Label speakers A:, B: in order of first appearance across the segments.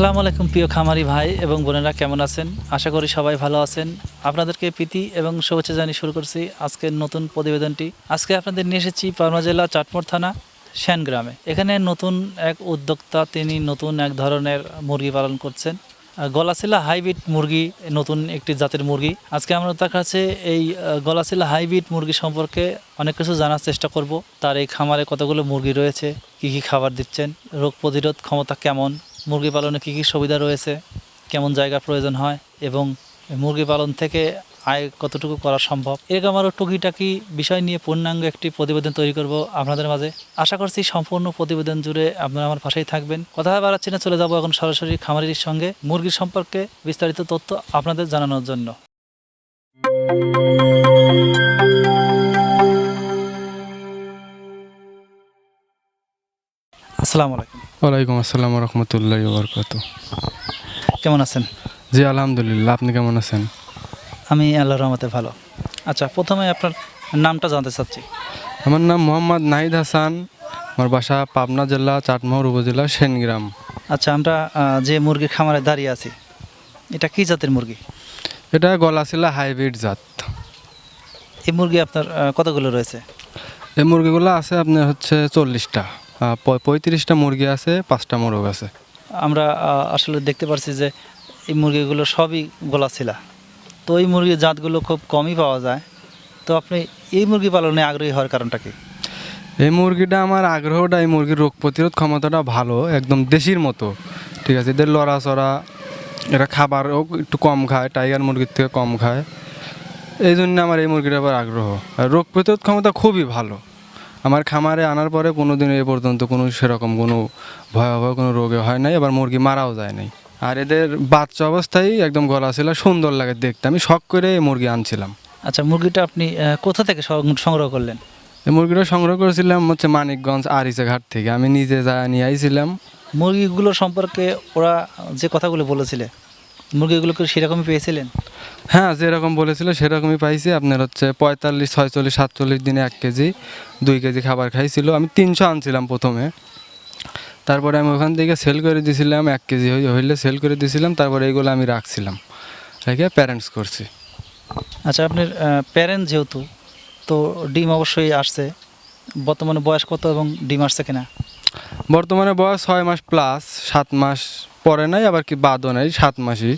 A: আসসালামু আলাইকুম প্রিয় খামারি ভাই এবং বোনেরা, কেমন আছেন? আশা করি সবাই ভালো আছেন। আপনাদেরকে প্রীতি এবং শুভেচ্ছা জানিয়ে শুরু করছি আজকের নতুন প্রতিবেদনটি। আজকে আপনাদের নিয়ে এসেছি পাবনা জেলা চাটমোড় থানা, শ্যান গ্রামে। এখানে নতুন এক উদ্যোক্তা, তিনি নতুন এক ধরনের মুরগি পালন করছেন। গলাশিলা হাইব্রিড মুরগি, নতুন একটি জাতের মুরগি। আজকে আমরা তার কাছে এই গলাশিলা হাইব্রিড মুরগি সম্পর্কে অনেক কিছু জানার চেষ্টা করব। তার এই খামারে কতগুলো মুরগি রয়েছে কি কি খাবার দিচ্ছেন? রোগ প্রতিরোধ ক্ষমতা কেমন? মুরগি পালনে কি কি সুবিধা রয়েছে? কেমন জায়গা প্রয়োজন হয়? এবং মুরগি পালন থেকে আয় কতটুকু করা সম্ভব? এরকম আরও টুকিটাকি বিষয় নিয়ে পূর্ণাঙ্গ একটি প্রতিবেদন তৈরি করব আপনাদের মাঝে। আশা করছি সম্পূর্ণ প্রতিবেদন জুড়ে আপনারা আমার পাশেই থাকবেন। কথা বাড়াচ্ছি না, চলে যাব এখন সরাসরি খামারির সঙ্গে মুরগির সম্পর্কে বিস্তারিত তথ্য আপনাদের জানানোর জন্য। আসসালামু আলাইকুম।
B: ওয়ালাইকুম আসসালাম রহমতুল্লাহ বরকাত
A: কেমন আছেন?
B: জি আলহামদুলিল্লাহ। আপনি কেমন আছেন?
A: আমি আল্লাহ রহমতে ভালো। আচ্ছা প্রথমে আপনার নামটা জানতে চাচ্ছি।
B: আমার নাম মোহাম্মদ নাহিদ হাসান। আমার বাসা পাবনা জেলা চাটমোহর উপজেলা সেনগ্রাম।
A: আচ্ছা আমরা যে মুরগির খামারে দাঁড়িয়ে আছি এটা কি জাতের মুরগি?
B: এটা গলাশিলা হাইব্রিড জাত।
A: এই মুরগি আপনার কতগুলো রয়েছে?
B: এই মুরগিগুলো আছে আপনার হচ্ছে চল্লিশটা। পঁয়ত্রিশটা মুরগি আছে পাঁচটা মোরগ আছে।
A: আমরা আসলে দেখতে পারছি যে এই মুরগিগুলো সবই গলাছিলা। তো এই মুরগির জাতগুলো খুব কমই পাওয়া যায়। তো আপনি এই মুরগি পালনে আগ্রহী হওয়ার কারণটা কি?
B: এই মুরগিটা আমার আগ্রহটা এই মুরগির রোগ প্রতিরোধ ক্ষমতাটা ভালো একদম দেশির মতো। ঠিক আছে এদের লড়াচড়া এরা খাবারও একটু কম খায় টাইগার মুরগির থেকে কম খায়। এই জন্য আমার এই মুরগির আবার আগ্রহ। আর রোগ প্রতিরোধ ক্ষমতা খুবই ভালো। আমার খামারে আনার পরে কোনো দিন এ পর্যন্ত কোনো সেরকম কোনো ভয়াবহ কোনো রোগে হয় নাই আবার মুরগি মারাও যায় নাই। আর এদের বাচ্চা অবস্থায় একদম গলা ছিল সুন্দর লাগে দেখতে। আমি শখ করে এই মুরগি আনছিলাম।
A: আচ্ছা মুরগিটা আপনি কোথা থেকে সংগ্রহ করলেন?
B: এই মুরগিটা সংগ্রহ করেছিলাম হচ্ছে মানিকগঞ্জ আরিসা ঘাট থেকে। আমি নিজে যা নিয়ে আইছিলাম।
A: মুরগিগুলো সম্পর্কে ওরা যে কথাগুলো বলেছিলে মুরগিগুলোকে সেরকমই পেয়েছিলেন?
B: হ্যাঁ যেরকম বলেছিল সেরকমই পাইছি। আপনার হচ্ছে পঁয়তাল্লিশ ছয়চল্লিশ সাতচল্লিশ দিনে এক কেজি দুই কেজি খাবার খাইছিল। আমি তিনশো আনছিলাম প্রথমে। তারপরে আমি ওখান থেকে সেল করে দিয়েছিলাম এক কেজি হই- হইলে সেল করে দিয়েছিলাম তারপরে এইগুলো আমি রাখছিলাম। রেখে প্যারেন্টস করছি।
A: আচ্ছা আপনার প্যারেন্ট যেহেতু তো ডিম অবশ্যই আসছে। বর্তমানে বয়স কত এবং ডিম আসছে কিনা?
B: বর্তমানে বয়স ছয় মাস প্লাস সাত মাস পরে নাই, আবার কি বাদও নাই, সাত মাসই।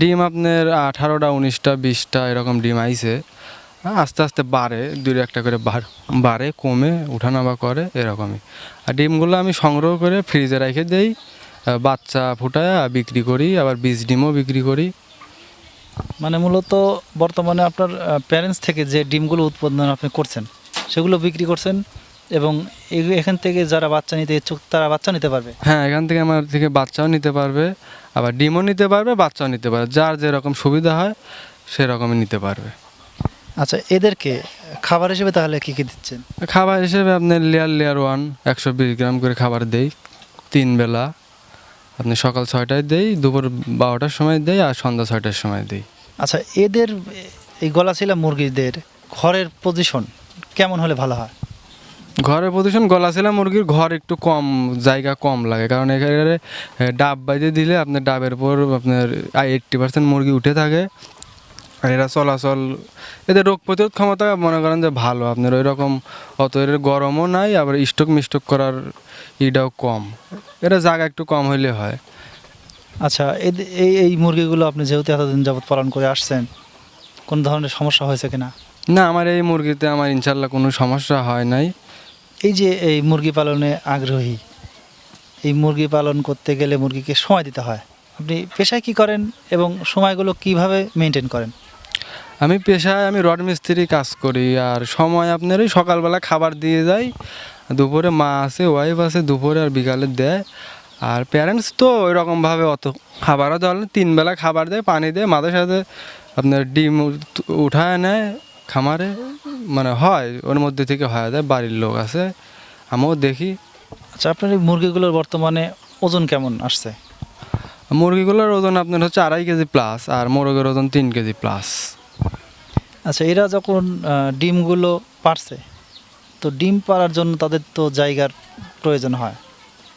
B: ডিম আপনার আঠারোটা, উনিশটা, বিশটা, এরকম ডিম আইছে। আস্তে আস্তে বাড়ে, দুই একটা করে বাড়ে, কমে, উঠানামা করে, এরকমই। আর ডিমগুলো আমি সংগ্রহ করে ফ্রিজে রেখে দেই বাচ্চা ফুটায় বিক্রি করি, আবার বীজ ডিমও বিক্রি করি।
A: মানে মূলত বর্তমানে আপনার প্যারেন্টস থেকে যে ডিমগুলো উৎপাদন আপনি করছেন, সেগুলো বিক্রি করছেন? এবং এখান থেকে যারা বাচ্চা নিতে ইচ্ছুক তারা বাচ্চা নিতে পারবে?
B: হ্যাঁ এখান থেকে আমার থেকে বাচ্চাও নিতে পারবে আবার ডিমও নিতে পারবে বাচ্চাও নিতে পারবে। যার যেরকম সুবিধা হয় সেরকমই নিতে পারবে।
A: আচ্ছা এদেরকে খাবার হিসেবে তাহলে কি কি দিচ্ছেন?
B: খাবার হিসেবে আপনার লেয়ার লেয়ার ওয়ান একশো বিশ গ্রাম করে খাবার দেই। তিন বেলা। আপনি সকাল ছয়টায় দেই দুপুর বারোটার সময় দেই আর সন্ধ্যা ছয়টার সময় দেই।
A: আচ্ছা এদের এই গলাছিলা মুরগিদের ঘরের পজিশন কেমন হলে ভালো হয়?
B: ঘরের প্রদূষণ গলা গলাছিলা মুরগির ঘর একটু কম জায়গা কম লাগে। কারণ এখানে ডাব বাইতে দিলে আপনার ডাবের উপর আপনার এইট্টি পার্সেন্ট মুরগি উঠে থাকে। আর এরা চলাচল এদের রোগ প্রতিরোধ ক্ষমতা মনে করেন যে ভালো। আপনার ওই রকম অত এর গরমও নাই আবার স্টক মিস্টক করার ইটাও কম। এটা জায়গা একটু কম হইলে হয়।
A: আচ্ছা এই এই মুরগিগুলো আপনি যেহেতু এতদিন যাবৎ পালন করে আসছেন কোন ধরনের সমস্যা হয়েছে কিনা?
B: না আমার এই মুরগিতে আমার ইনশাল্লাহ কোনো সমস্যা হয় নাই।
A: এই যে এই মুরগি পালনে আগ্রহী, এই মুরগি পালন করতে গেলে মুরগিকে সময় দিতে হয় আপনি পেশায় কি করেন এবং সময়গুলো কীভাবে মেনটেন করেন
B: আমি পেশায় আমি রড মিস্ত্রি কাজ করি, আর সময় আপনার ওই সকালবেলা খাবার দিয়ে যাই, দুপুরে মা আছে ওয়াইফ আছে, দুপুরে আর বিকালে দেয় আর প্যারেন্টস তো ওই রকমভাবে অত খাবারও দেওয়া হয় না। তিন বেলা খাবার দেয়, পানি দেয় মাঝে সাথে আপনার ডিম উঠায় নেয় খামারে মানে হয় ওর মধ্যে থেকে হয় দেয় বাড়ির লোক আছে আমিও দেখি।
A: আচ্ছা আপনার এই মুরগিগুলোর বর্তমানে ওজন কেমন আসছে?
B: মুরগিগুলোর ওজন আপনার হচ্ছে আড়াই কেজি প্লাস আর মোরগের ওজন তিন কেজি প্লাস
A: আচ্ছা এরা যখন ডিমগুলো পারছে তো ডিম পাড়ার জন্য তাদের তো জায়গার প্রয়োজন হয়।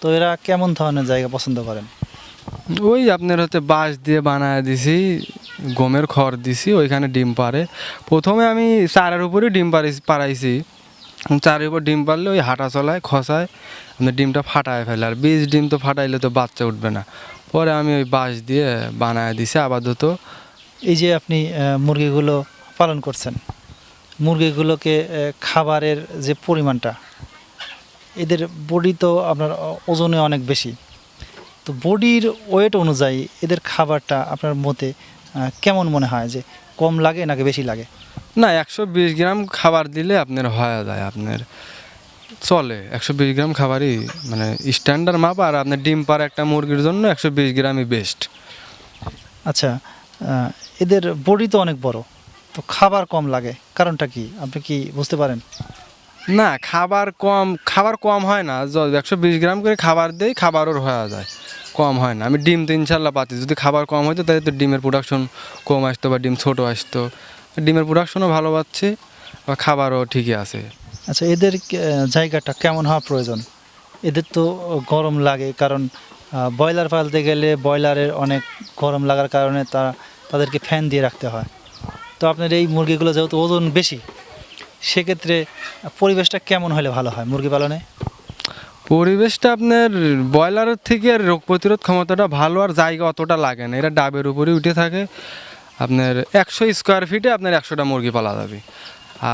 A: তো এরা কেমন ধরনের জায়গা পছন্দ করেন?
B: ওই আপনার হচ্ছে বাঁশ দিয়ে বানায় দিছি গমের খড় দিছি, ওইখানে ডিম পারে প্রথমে আমি চারের উপরে ডিম পারি পারাইছি চারের উপর ডিম পারলে ওই হাঁটা চলায়, খসায় আপনার ডিমটা ফাটায় ফেলে। আর বীজ ডিম তো ফাটাইলে তো বাচ্চা উঠবে না। পরে আমি ওই বাঁশ দিয়ে বানায় দিছি আপাতত।
A: এই যে আপনি মুরগিগুলো পালন করছেন, মুরগিগুলোকে খাবারের যে পরিমাণটা, এদের বডি তো আপনার ওজনে অনেক বেশি। তো বডির ওয়েট অনুযায়ী এদের খাবারটা আপনার মতে কেমন মনে হয় যে কম লাগে নাকি বেশি লাগে?
B: না একশো বিশ গ্রাম খাবার দিলে আপনার হয়ে যায় আপনার চলে। একশো বিশ গ্রাম খাবারই মানে স্ট্যান্ডার্ড মাপ আর আপনার ডিম পার একটা মুরগির জন্য একশো বিশ গ্রামই বেস্ট
A: আচ্ছা এদের বডি তো অনেক বড় তো খাবার কম লাগে কারণটা কি? আপনি কি বুঝতে পারেন?
B: না খাবার কম খাবার কম হয় না। একশো বিশ গ্রাম করে খাবার দেই খাবারও হয়ে যায়। কম হয় না। আমি ডিম তো ইনশাল্লাহ পাচ্ছি। যদি খাবার কম হতো তাহলে তো ডিমের প্রোডাকশন কম আসতো বা ডিম ছোটো আসতো। ডিমের প্রোডাকশনও ভালো পাচ্ছে বা খাবারও ঠিকই আছে।
A: আচ্ছা এদের জায়গাটা কেমন হওয়া প্রয়োজন? এদের তো গরম লাগে, কারণ ব্রয়লার পালতে গেলে ব্রয়লারের অনেক গরম লাগার কারণে তা, তাদেরকে ফ্যান দিয়ে রাখতে হয়। তো আপনার এই মুরগিগুলো যেহেতু ওজন বেশি, সেক্ষেত্রে পরিবেশটা কেমন হলে ভালো হয় মুরগি পালনে?
B: পরিবেশটা আপনার ব্রয়লারের থেকে আর রোগ প্রতিরোধ ক্ষমতাটা ভালো আর জায়গা অতটা লাগে না। এরা ডাবের উপরে উঠে থাকে। আপনার একশো স্কোয়ার ফিটে আপনার একশোটা মুরগি পালা যাবে।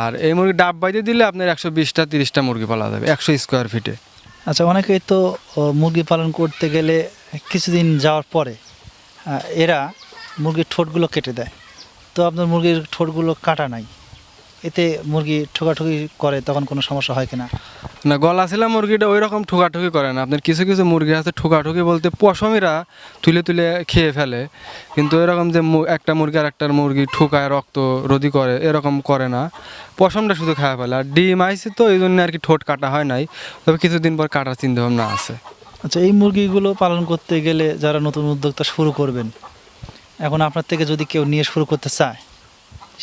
B: আর এই মুরগি ডাব বাইতে দিলে আপনার একশো বিশটা, তিরিশটা মুরগি পালা যাবে একশো স্কোয়ার ফিটে
A: আচ্ছা অনেকেই তো মুরগি পালন করতে গেলে কিছুদিন যাওয়ার পরে এরা মুরগির ঠোঁটগুলো কেটে দেয়। তো আপনার মুরগির ঠোঁটগুলো কাটা নাই। এতে মুরগি ঠোকাঠুকি করে তখন কোনো সমস্যা হয় কিনা?
B: না গলা ছিলা মুরগিটা ওই রকম ঠোকাঠুকি করে না। আপনার কিছু কিছু মুরগি আছে ঠোকাঠুকি বলতে পশমিরা তুলে তুলে খেয়ে ফেলে। কিন্তু এরকম যে একটা মুরগি আর একটা মুরগি ঠোকায় রক্ত রোদি করে এরকম করে না। পশমটা শুধু খাওয়া ফেলে। আর ডিম আইসে তো এই জন্য আর কি ঠোঁট কাটা হয় নাই। তবে কিছুদিন পর কাটার চিন্তা ভাবনা আছে।
A: আচ্ছা এই মুরগিগুলো পালন করতে গেলে যারা নতুন উদ্যোক্তা শুরু করবেন এখন আপনার থেকে যদি কেউ নিয়ে শুরু করতে চায়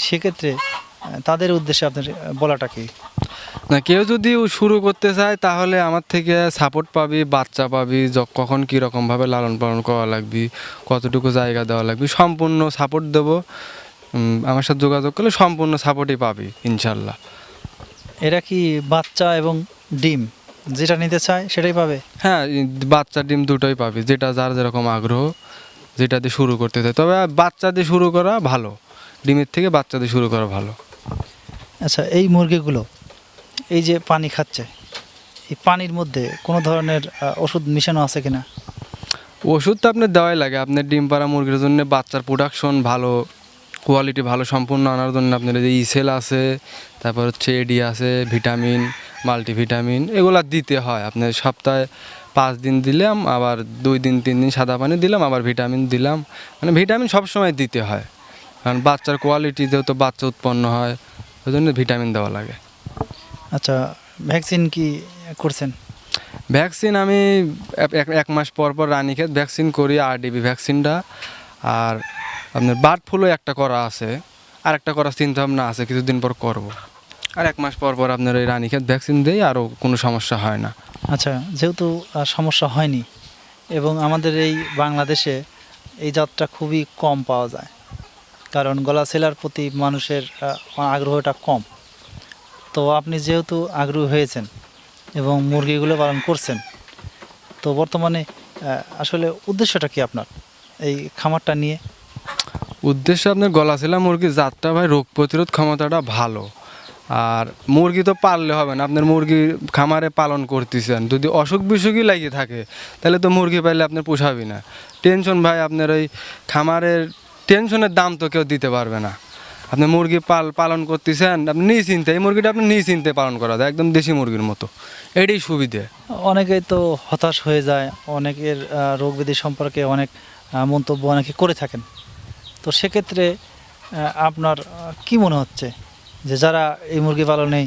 A: সেক্ষেত্রে তাদের উদ্দেশ্যে আপনার বলাটা কি?
B: না কেউ যদি শুরু করতে চায় তাহলে আমার থেকে সাপোর্ট পাবি বাচ্চা পাবি কখন কীরকমভাবে লালন পালন করা লাগবে কতটুকু জায়গা দেওয়া লাগবে সম্পূর্ণ সাপোর্ট দেবো। আমার সাথে যোগাযোগ করলে সম্পূর্ণ সাপোর্টই পাবি ইনশাল্লাহ।
A: এরা কি বাচ্চা এবং ডিম যেটা নিতে চায় সেটাই পাবে?
B: হ্যাঁ বাচ্চা ডিম দুটোই পাবি যেটা যার যেরকম আগ্রহ যেটা দিয়ে শুরু করতে চায়। তবে বাচ্চা দিয়ে শুরু করা ভালো ডিমের থেকে বাচ্চা দিয়ে শুরু করা ভালো।
A: আচ্ছা এই মুরগিগুলো এই যে পানি খাচ্ছে, এই পানির মধ্যে কোনো ধরনের ওষুধ মিশানো আছে কিনা?
B: ওষুধ তো আপনার দেওয়াই লাগে। আপনার ডিম পাড়া মুরগির জন্য বাচ্চার প্রোডাকশন ভালো কোয়ালিটি ভালো সম্পূর্ণ আনার জন্য আপনার যে ইসেল আছে, তারপর হচ্ছে এডি আছে ভিটামিন মাল্টিভিটামিন এগুলো দিতে হয়। আপনার সপ্তাহে পাঁচ দিন দিলাম, আবার দুই দিন, তিন দিন সাদা পানি দিলাম, আবার ভিটামিন দিলাম। মানে ভিটামিন সবসময় দিতে হয়। কারণ বাচ্চার কোয়ালিটি যেহেতু বাচ্চা উৎপন্ন হয়। ওই জন্য ভিটামিন দেওয়া লাগে।
A: আচ্ছা ভ্যাকসিন কি করছেন?
B: ভ্যাকসিন আমি এক- মাস পর পর রানীক্ষেত ভ্যাকসিন করি আর আরডিবি ভ্যাকসিনটা। আর আপনার বার্ড ফ্লু একটা করা আছে আর একটা করার চিন্তা ভাবনা আছে কিছুদিন পর করব। আর এক মাস পর পর আপনার ওই রানীক্ষেত ভ্যাকসিন দেই আরও কোনো সমস্যা হয় না।
A: আচ্ছা যেহেতু সমস্যা হয়নি এবং আমাদের এই বাংলাদেশে এই জাতটা খুবই কম পাওয়া যায় কারণ গলা সেলার প্রতি মানুষের আগ্রহটা কম। তো আপনি যেহেতু আগ্রহী হয়েছেন এবং মুরগিগুলো পালন করছেন, তো বর্তমানে আসলে উদ্দেশ্যটা কি আপনার এই খামারটা নিয়ে?
B: উদ্দেশ্য আপনার গলাছিলা মুরগির জাতটা ভাই রোগ প্রতিরোধ ক্ষমতাটা ভালো। আর মুরগি তো পাললে হবে না, আপনার মুরগি খামারে পালন করতেছেন। যদি অসুখ বিসুখই লাগিয়ে থাকে, তাহলে তো মুরগি পাইলে আপনার পোষাবি না। টেনশন ভাই, আপনার ওই খামারের টেনশনের দাম তো কেউ দিতে পারবে না। আপনি মুরগি পাল পালন করতেছেন, আপনি নিশ্চিন্তে, এই মুরগিটা আপনি নিশ্চিন্তে পালন করা যায়, একদম দেশি মুরগির মতো। এটাই সুবিধে।
A: অনেকেই তো হতাশ হয়ে যায়, অনেকের রোগ ব্যাধি সম্পর্কে অনেক মন্তব্য অনেকে করে থাকেন। তো সেক্ষেত্রে আপনার কি মনে হচ্ছে? যে যারা এই মুরগি পালনে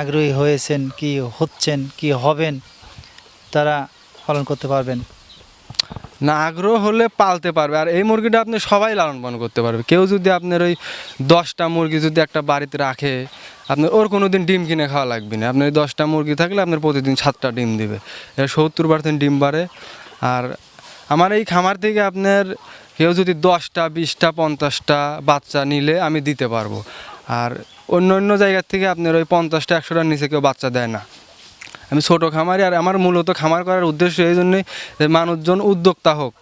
A: আগ্রহী হয়েছেন, কি হচ্ছেন, কি হবেন, তারা পালন করতে পারবেন?
B: না আগ্রহ হলে পালতে পারবে। আর এই মুরগিটা আপনি সবাই লালন পালন করতে পারবে। কেউ যদি আপনার ওই দশটা মুরগি যদি একটা বাড়িতে রাখে আপনার ওর কোনো দিন ডিম কিনে খাওয়া লাগবে না। আপনার এই দশটা মুরগি থাকলে আপনার প্রতিদিন সাতটা ডিম দিবে। এর সত্তর পার্সেন্ট ডিম বাড়ে। আর আমার এই খামার থেকে আপনার কেউ যদি দশটা, বিশটা, পঞ্চাশটা বাচ্চা নিলে আমি দিতে পারব। আর অন্য অন্য জায়গার থেকে আপনার ওই পঞ্চাশটা, একশোটার নিচে কেউ বাচ্চা দেয় না। আমি ছোটো খামারি আর আমার মূলত খামার করার উদ্দেশ্য এই জন্যই যে মানুষজন উদ্যোক্তা হোক।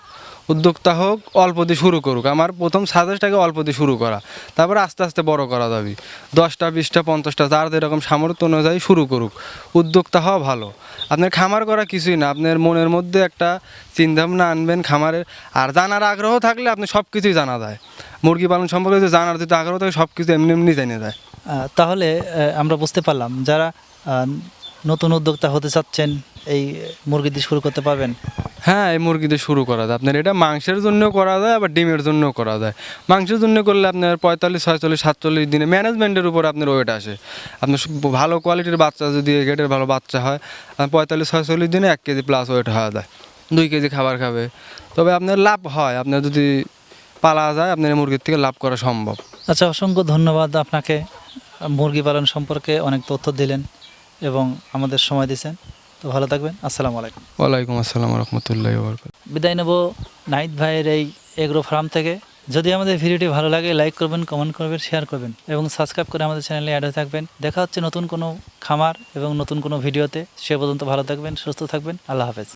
B: উদ্যোক্তা হোক অল্প দিয়ে শুরু করুক। আমার প্রথম সাজেস্টটাকে অল্প দিয়ে শুরু করা। তারপরে আস্তে আস্তে বড় করা যাবে। দশটা, বিশটা, পঞ্চাশটা, যার যেরকম সামর্থ্য অনুযায়ী শুরু করুক। উদ্যোক্তা হওয়া ভালো। আপনার খামার করা কিছুই না। আপনার মনের মধ্যে একটা চিন্তাভাবনা আনবেন খামারের। আর জানার আগ্রহ থাকলে আপনি সব কিছুই জানা যায়। মুরগি পালন সম্পর্কে যদি জানার যদি আগ্রহ থাকে সব কিছু এমনি এমনি জেনে যায়।
A: তাহলে আমরা বুঝতে পারলাম। যারা নতুন উদ্যোক্তা হতে চাচ্ছেন এই মুরগি দিয়ে শুরু করতে পারবেন?
B: হ্যাঁ এই মুরগি দিয়ে শুরু করা যায়। আপনার এটা মাংসের জন্য করা যায় আবার ডিমের জন্য করা যায়। মাংসের জন্য করলে আপনার পঁয়তাল্লিশ ছয়চল্লিশ সাতচল্লিশ দিনে ম্যানেজমেন্টের উপর আপনার ওয়েট আসে। আপনার ভালো কোয়ালিটির বাচ্চা যদি গেটের ভালো বাচ্চা হয় আপনার পঁয়তাল্লিশ ছয়চল্লিশ দিনে এক কেজি প্লাস ওয়েট হওয়া যায়। দুই কেজি খাবার খাবে। তবে আপনার লাভ হয় আপনার যদি পালা যায় আপনার এই মুরগির থেকে লাভ করা সম্ভব।
A: আচ্ছা অসংখ্য ধন্যবাদ আপনাকে। মুরগি পালন সম্পর্কে অনেক তথ্য দিলেন। এবং আমাদের সময় দিয়েছেন। তো ভালো থাকবেন। আসসালামু আলাইকুম।
B: ওয়ালাইকুম আসসালাম রহমতুল্লাহ
A: বিদায় নেব নাইট ভাইয়ের এই এগ্রো ফার্ম থেকে। যদি আমাদের ভিডিওটি ভালো লাগে লাইক করবেন কমেন্ট করবেন শেয়ার করবেন এবং সাবস্ক্রাইব করে আমাদের চ্যানেলে অ্যাড হয়ে থাকবেন। দেখা হচ্ছে নতুন কোনো খামার এবং নতুন কোনো ভিডিওতে। সে পর্যন্ত ভালো থাকবেন সুস্থ থাকবেন। আল্লাহ হাফেজ।